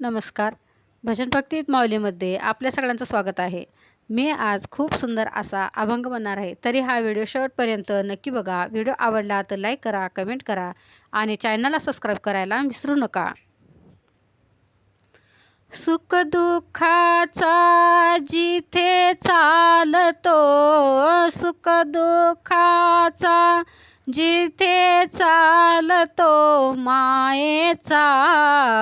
नमस्कार. भजन भक्तीत माऊलीमध्ये आपल्या सगळ्यांचं स्वागत आहे. मी आज खूप सुंदर असा अभंग बनणार आहे. तरी हा व्हिडिओ शेवटपर्यंत नक्की बघा. व्हिडिओ आवडला तर लाईक करा कमेंट करा आणि चॅनलला सबस्क्राईब करायला विसरू नका. सुख दुःखाचा जिथे चालतो सुख दुःखाचा जिथे चालतो मायेचा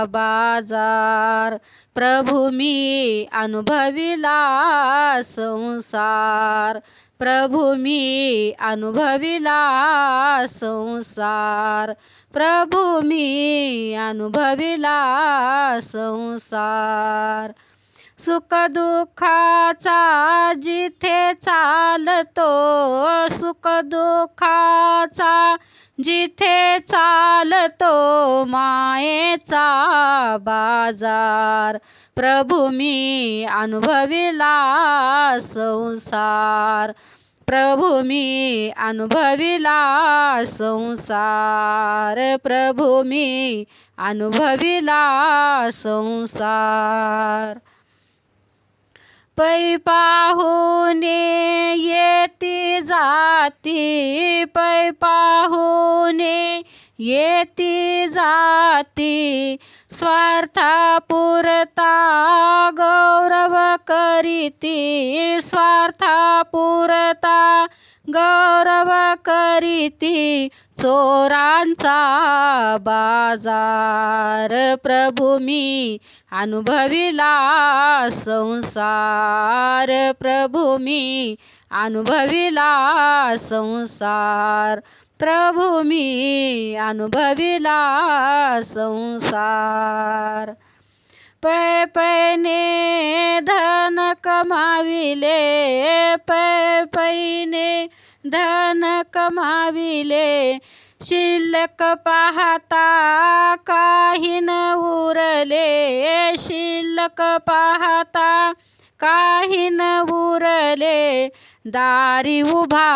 बाजार प्रभू मी अनुभविला संसार. प्रभू मी अनुभविला संसार. प्रभू मी अनुभविला संसार. सुखदुःखाचा जिथे चालतो सुखदुःखाचा जिथे चालतो मायेचा बाजार. प्रभू मी अनुभविला संसार. प्रभू मी अनुभविला संसार. प्रभू मी अनुभविला संसार. पै पाहुने येती जाती पै पाहुने येती जाती. स्वार्थापुरता गौरव करीती स्वार्थापुरता गौरव करीती. चोरांचा बाजार. प्रभू मी अनुभविला संसार. प्रभू मी अनुभविला संसार. प्रभू मी अनुभविला संसार. पै पैने धन कमाविले पै पैने धन कमाविले शिल्लक पाहता काही न उरले शिल्लक पाहता काही न उरले दारी उभा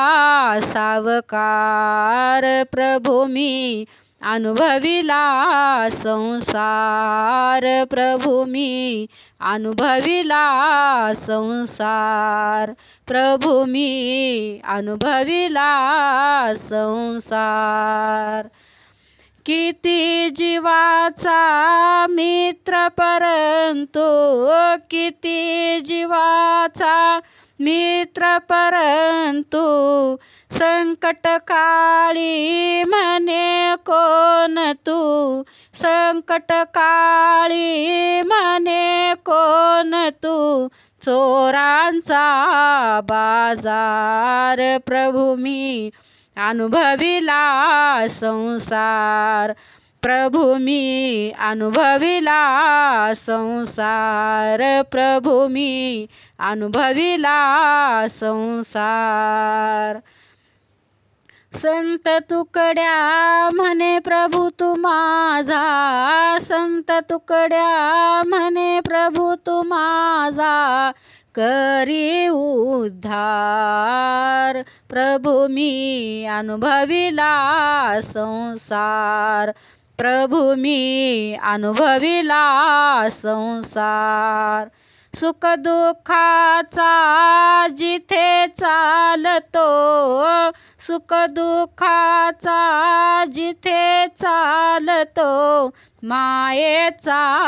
सावकार प्रभू मी अनुभविला संसार प्रभू मी. अनुभविला संसार प्रभू मी. अनुभविला संसार. किती जीवाचा मित्र परंतु किती जीवाचा मित्र परंतु संकटकाळी म्हणे कोण तू? संकटकाळी म्हणे कोण तू? चोरांचा बाजार प्रभू मी अनुभविला संसार. प्रभू मी अनुभविला संसार. प्रभू मी अनुभविला संसार. संत तुकड्या म्हणे प्रभू तू माझा. संत तुकड्या म्हणे प्रभू तू माझा. करी उद्धार. प्रभू मी अनुभविला संसार. प्रभू मी अनुभविला संसार. सुख दुःखाचा जिथे चालतो सुख दुःखाचा जिथे चालतो मायेचा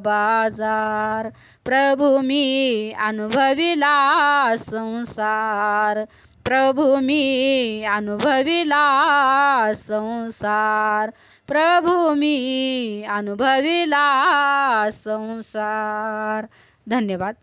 बाजार. प्रभू मी अनुभविला संसार. प्रभू मी अनुभविला संसार. प्रभू मी अनुभविला संसार. धन्यवाद.